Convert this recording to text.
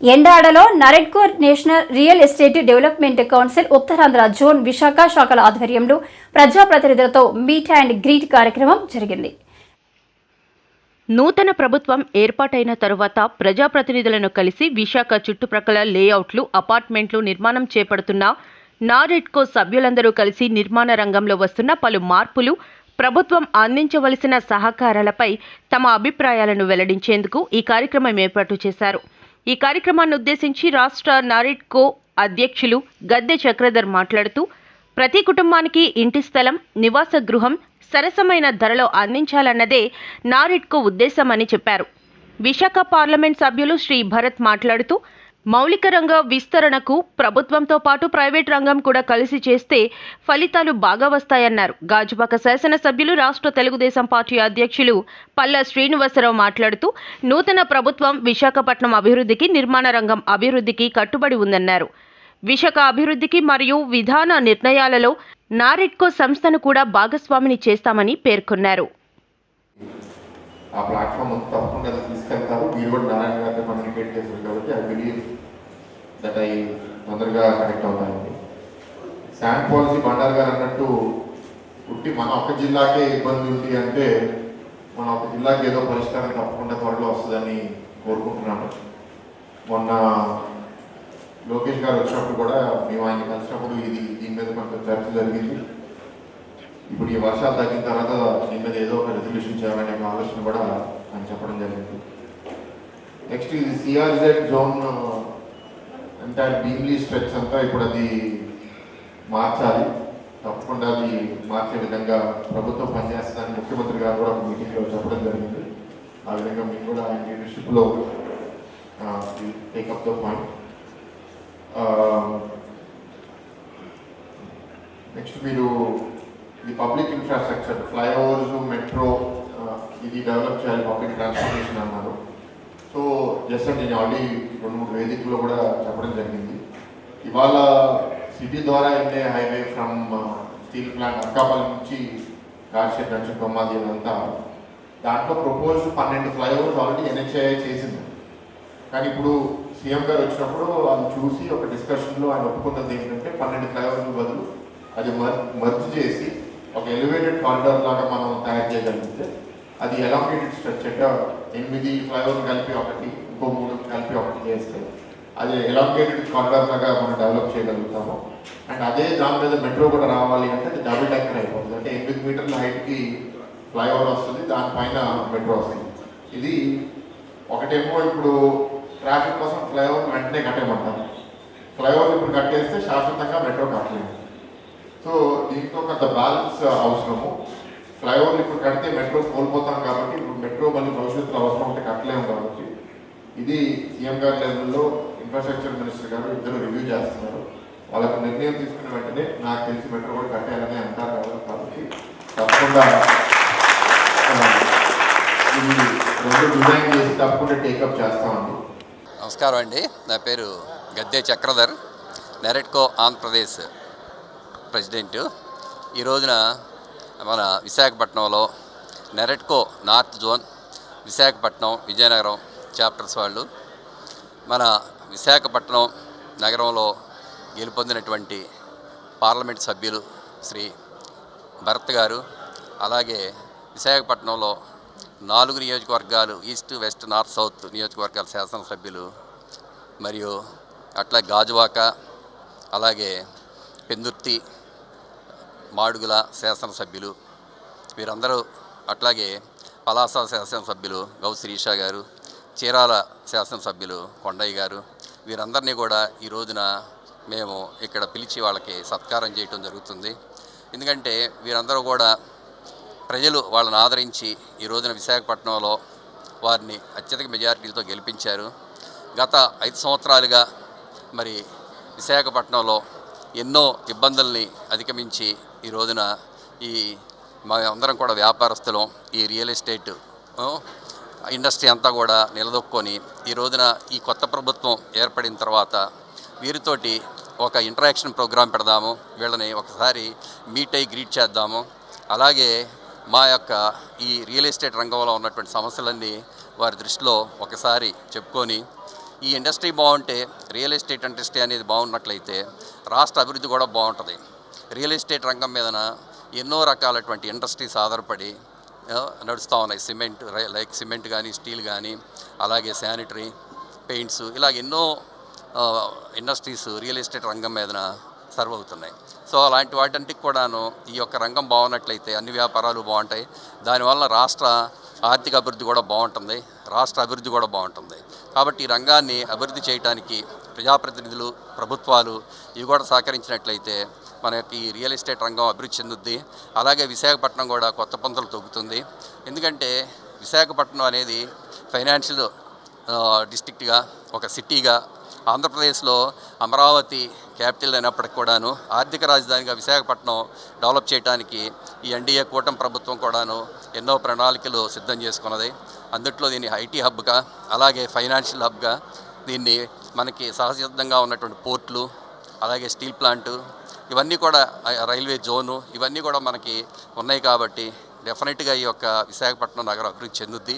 ఎండాడలో NAREDCO national real estate development council Uttarandhra zone Visakha శాఖల ఆధ్వర్యంలో ప్రజాప్రతినిధులతో meet and greet కార్యక్రమం జరిగింది. నూతన ప్రభుత్వం ఏర్పాటైన తరువాత ప్రజాప్రతినిధులను కలిసి విశాఖ చుట్టుప్రక్కల లేఅవుట్లు అపార్ట్మెంట్లు నిర్మాణం చేపడుతున్న నారెడ్కో సభ్యులందరూ కలిసి నిర్మాణ రంగంలో వస్తున్న పలు మార్పులు ప్రభుత్వం అందించవలసిన సహకారాలపై తమ అభిప్రాయాలను వెల్లడించేందుకు ఈ కార్యక్రమం ఏర్పాటు చేశారు. ఈ కార్యక్రమాన్ని ఉద్దేశించి రాష్ట్ర నారిడ్కో అధ్యక్షులు గద్దె చక్రధర్ మాట్లాడుతూ ప్రతి కుటుంబానికి ఇంటి స్థలం నివాస గృహం సరసమైన ధరలో అందించాలన్నదే నారిడ్కో ఉద్దేశమని చెప్పారు. విశాఖ పార్లమెంట్ సభ్యులు శ్రీ భరత్ మాట్లాడుతూ మౌలిక రంగ విస్తరణకు ప్రభుత్వంతో పాటు ప్రైవేట్ రంగం కూడా కలిసి చేస్తే ఫలితాలు బాగా వస్తాయన్నారు. గాజుపాక శాసనసభ్యులు రాష్ట్ర తెలుగుదేశం పార్టీ అధ్యక్షులు పల్ల శ్రీనివాసరావు మాట్లాడుతూ నూతన ప్రభుత్వం విశాఖపట్నం అభివృద్ధికి నిర్మాణ రంగం అభివృద్ధికి కట్టుబడి ఉందన్నారు. విశాఖ అభివృద్ధికి మరియు విధాన నిర్ణయాలలో నారెడ్కో సంస్థను కూడా భాగస్వామిని చేస్తామని పేర్కొన్నారు. ఆ ప్లాట్ఫామ్ తప్పకుండా మీరు కూడా నారాయణ గారితో కమ్యూనికేట్ చేశారు కాబట్టి ఐ బిలీవ్ దట్ ఐ తొందరగా కనెక్ట్ అవుతానండి. శాండ్ పాలసీ బండారు గారు అన్నట్టు పుట్టి మన ఒక జిల్లాకే ఇబ్బంది ఉంది అంటే మన ఒక జిల్లాకి ఏదో పరిష్కారం తప్పకుండా త్వరలో వస్తుందని కోరుకుంటున్నాను. మొన్న లోకేష్ గారు వచ్చినప్పుడు కూడా మేము ఆయన కలిసినప్పుడు ఇది దీని మీద కొంచెం చర్చ జరిగింది. ఇప్పుడు ఈ వర్షాలు తగ్గిన తర్వాత దీని మీద ఏదో ఒక రెజల్యూషన్ చేయాలనే ఆలోచన కూడా ఆయన చెప్పడం జరిగింది. నెక్స్ట్ ఇది సిఆర్జెడ్ జోన్ అంటే భీమ్లీ స్ట్రెచ్ అంతా ఇప్పుడు అది మార్చాలి. తప్పకుండా అది మార్చే విధంగా ప్రభుత్వం పనిచేస్తుందని ముఖ్యమంత్రి గారు కూడా ఒక మీటింగ్లో చెప్పడం జరిగింది. ఆ విధంగా మేము కూడా ఆయన లీడర్షిప్లో take up the point next మీరు ఈ పబ్లిక్ ఇన్ఫ్రాస్ట్రక్చర్ ఫ్లైఓవర్స్ మెట్రో ఇది డెవలప్ చేయాలి పబ్లిక్ ట్రాన్స్పోర్టేషన్ అన్నారు. జస్ట్ నేను ఆల్రెడీ రెండు మూడు వేదికల్లో కూడా చెప్పడం జరిగింది. ఇవాళ సిటీ ద్వారా వెళ్ళే highway from steel plant Anakapalli నుంచి కాశీ జంక్షన్ బొమ్మాది అంతా. దాంట్లో ప్రపోజ్ పన్నెండు ఫ్లైఓవర్స్ ఆల్రెడీ ఎన్హెచ్ఐ చేసింది. కానీ ఇప్పుడు సీఎం గారు వచ్చినప్పుడు అది చూసి ఒక డిస్కషన్లో ఆయన ఒప్పుకున్నది ఏంటంటే పన్నెండు ఫ్లైఓవర్ల బదులు అది మర్జ్ చేసి ఒక ఎలివేటెడ్ కారిడార్ లాగా మనం తయారు చేయగలిగితే అది ఎలాంగేటెడ్ స్ట్రక్చర్ ఎనిమిది ఫ్లైఓవర్ కలిపి ఒకటి ఇంకో మూడు కలిపి ఒకటి చేస్తే అది ఎలాంగేటెడ్ కారిడార్ లాగా మనం డెవలప్ చేయగలుగుతాము. అండ్ అదే దాని మీద మెట్రో కూడా రావాలి అంటే అది డబుల్ డెక్కర్ అయిపోతుంది. అంటే ఎనిమిది మీటర్ల హైట్కి ఫ్లైఓవర్ వస్తుంది దానిపైన మెట్రో వస్తుంది. ఇది ఒకటేమో ఇప్పుడు ట్రాఫిక్ కోసం ఫ్లైఓవర్ వెంటనే కట్టేమంటారు ఫ్లైఓవర్ ఇప్పుడు కట్టేస్తే శాశ్వతంగా మెట్రో కట్టలేదు. సో దీంతో కొంత బ్యాలెన్స్ అవసరము. ఫ్లైఓవర్లు ఇప్పుడు కడితే మెట్రో కోల్పోతాం కాబట్టి ఇప్పుడు మెట్రో మళ్ళీ భవిష్యత్తులో అవసరం ఉంటే కట్టలేము కాబట్టి ఇది సీఎం గారి లెవెల్లో ఇన్ఫ్రాస్ట్రక్చర్ మినిస్టర్ గారు ఇద్దరు రివ్యూ చేస్తున్నారు. వాళ్ళకు నిర్ణయం తీసుకున్న వెంటనే నాకు తెలిసి మెట్రో కూడా కట్టేయాలని అంటారు కాబట్టి తప్పకుండా ఇది రెండు డిజైన్ చేసి తప్పకుండా టేకప్ చేస్తామండి. నమస్కారం అండి. నా పేరు గద్దె చక్రధర్ నెరెట్కో ఆంధ్రప్రదేశ్ ప్రెసిడెంట్ ఈ రోజున మన విశాఖపట్నంలో NAREDCO north zone Visakhapatnam Vizianagaram chapters వాళ్ళు. మన విశాఖపట్నం నగరంలో గెలుపొందినటువంటి పార్లమెంట్ సభ్యులు శ్రీ భరత్ గారు అలాగే విశాఖపట్నంలో నాలుగు నియోజకవర్గాలు ఈస్ట్ వెస్ట్ నార్త్ సౌత్ నియోజకవర్గాల శాసనసభ్యులు మరియు అట్లా గాజువాక అలాగే పెందుర్తి మాడుగుల శాసనసభ్యులు వీరందరూ అట్లాగే పలాస శాసనసభ్యులు గౌ శ్రీషా గారు చీరాల శాసనసభ్యులు కొండయ్య గారు వీరందరినీ కూడా ఈ రోజున మేము ఇక్కడ పిలిచి వాళ్ళకి సత్కారం చేయటం జరుగుతుంది. ఎందుకంటే వీరందరూ కూడా ప్రజలు వాళ్ళని ఆదరించి ఈ రోజున విశాఖపట్నంలో వారిని అత్యధిక మెజారిటీలతో గెలిపించారు. గత ఐదు సంవత్సరాలుగా మరి విశాఖపట్నంలో ఎన్నో ఇబ్బందుల్ని అధిగమించి ఈ రోజున ఈ మా అందరం కూడా వ్యాపారస్తులం ఈ రియల్ ఎస్టేట్ ఇండస్ట్రీ అంతా కూడా నిలదొక్కొని ఈ రోజున ఈ కొత్త ప్రభుత్వం ఏర్పడిన తర్వాత వీరితోటి ఒక ఇంటరాక్షన్ ప్రోగ్రాం పెడదాము వీళ్ళని ఒకసారి మీట్ అయ్యి గ్రీట్ చేద్దాము. అలాగే మా యొక్క ఈ రియల్ ఎస్టేట్ రంగంలో ఉన్నటువంటి సమస్యలన్నీ వారి దృష్టిలో ఒకసారి చెప్పుకొని ఈ ఇండస్ట్రీ బాగుంటే రియల్ ఎస్టేట్ ఇండస్ట్రీ అనేది బాగున్నట్లయితే రాష్ట్ర అభివృద్ధి కూడా బాగుంటుంది. రియల్ ఎస్టేట్ రంగం మీదన ఎన్నో రకాలటువంటి ఇండస్ట్రీస్ ఆధారపడి నడుస్తూ ఉన్నాయి. సిమెంట్ లైక్ సిమెంట్ కానీ స్టీల్ కానీ అలాగే శానిటరీ పెయింట్స్ ఇలాగ ఎన్నో ఇండస్ట్రీస్ రియల్ ఎస్టేట్ రంగం మీదన సర్వ్ అవుతున్నాయి. సో అలాంటి వాటింటికి కూడాను ఈ యొక్క రంగం బాగున్నట్లయితే అన్ని వ్యాపారాలు బాగుంటాయి. దానివల్ల రాష్ట్ర ఆర్థిక అభివృద్ధి కూడా బాగుంటుంది. రాష్ట్ర అభివృద్ధి కూడా బాగుంటుంది. కాబట్టి ఈ రంగాన్ని అభివృద్ధి చేయడానికి ప్రజాప్రతినిధులు ప్రభుత్వాలు ఇవి కూడా సహకరించినట్లయితే మనకి ఈ రియల్ ఎస్టేట్ రంగం అభివృద్ధి చెందుద్ది. అలాగే విశాఖపట్నం కూడా కొత్త పంతులు తొక్కుతుంది. ఎందుకంటే విశాఖపట్నం అనేది ఫైనాన్షియల్ డిస్టిక్ట్గా ఒక సిటీగా ఆంధ్రప్రదేశ్లో అమరావతి క్యాపిటల్ అయినప్పటికి కూడాను ఆర్థిక రాజధానిగా విశాఖపట్నం డెవలప్ చేయడానికి ఈ ఎన్డీఏ కూటమి ప్రభుత్వం కూడాను ఎన్నో ప్రణాళికలు సిద్ధం చేసుకున్నది. అందుట్లో దీన్ని ఐటీ హబ్గా అలాగే ఫైనాన్షియల్ హబ్గా దీన్ని మనకి సహసిద్ధంగా ఉన్నటువంటి పోర్ట్లు అలాగే స్టీల్ ప్లాంటు ఇవన్నీ కూడా రైల్వే జోను ఇవన్నీ కూడా మనకి ఉన్నాయి కాబట్టి డెఫినెట్గా ఈ యొక్క విశాఖపట్నం నగరం అభివృద్ధి చెందుద్ది.